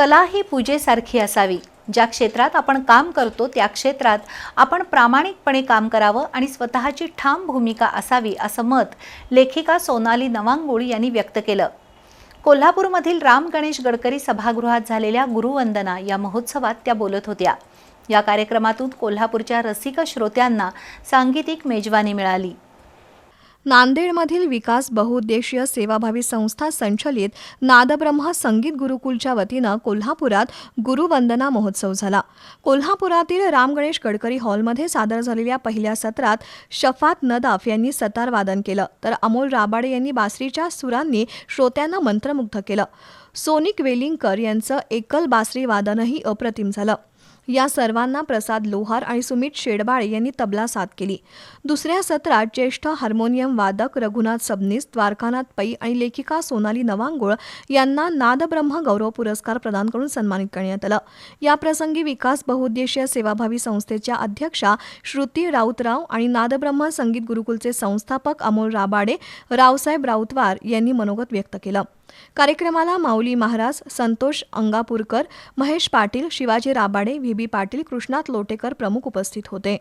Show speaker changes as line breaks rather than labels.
कला ही पूजेसारखी असावी. ज्या क्षेत्रात आपण काम करतो त्या क्षेत्रात आपण प्रामाणिकपणे काम करावं आणि स्वतःची ठाम भूमिका असावी असं मत लेखिका सोनाली नवांगुळ यांनी व्यक्त केलं. कोल्हापूरमधील राम गणेश गडकरी सभागृहात झालेल्या गुरुवंदना या महोत्सवात त्या बोलत होत्या. या कार्यक्रमातून कोल्हापूरच्या रसिक श्रोत्यांना सांगीतिक मेजवानी मिळाली.
नांदेडमधील विकास बहुउद्देशीय सेवाभावी संस्था संचलित नादब्रह्म संगीत गुरुकुलच्या वतीनं कोल्हापुरात गुरुवंदना महोत्सव झाला. कोल्हापुरातील रामगणेश गडकरी हॉलमध्ये सादर झालेल्या पहिल्या सत्रात शफात नदाफ यांनी सतार वादन केलं. तर अमोल राबाडे यांनी बासरीच्या सुरांनी श्रोत्यांना मंत्रमुग्ध केलं. सोनिक वेलिंगकर यांचं एकल बासरी वादनही अप्रतिम झालं. या सर्वांना प्रसाद लोहार आणि सुमित शेडबाळे यांनी तबला साथ केली. दुसऱ्या सत्रात ज्येष्ठ हार्मोनियम वादक रघुनाथ सबनीस द्वारकानाथ पै आणि लेखिका सोनाली नवांगुळ यांना नादब्रह्म गौरव पुरस्कार प्रदान करून सन्मानित करण्यात आलं. याप्रसंगी विकास बहुउद्देशीय सेवाभावी संस्थेच्या अध्यक्षा श्रुती राऊतराव आणि नादब्रह्म संगीत गुरुकुलचे संस्थापक अमोल राबाडे रावसाहेब राऊतवार यांनी मनोगत व्यक्त केलं. कार्यक्रमाला माऊली महाराज संतोष अंगापूरकर महेश पाटील शिवाजी राबाडे व्ही. बी पाटील कृष्णात लोटेकर प्रमुख उपस्थित होते.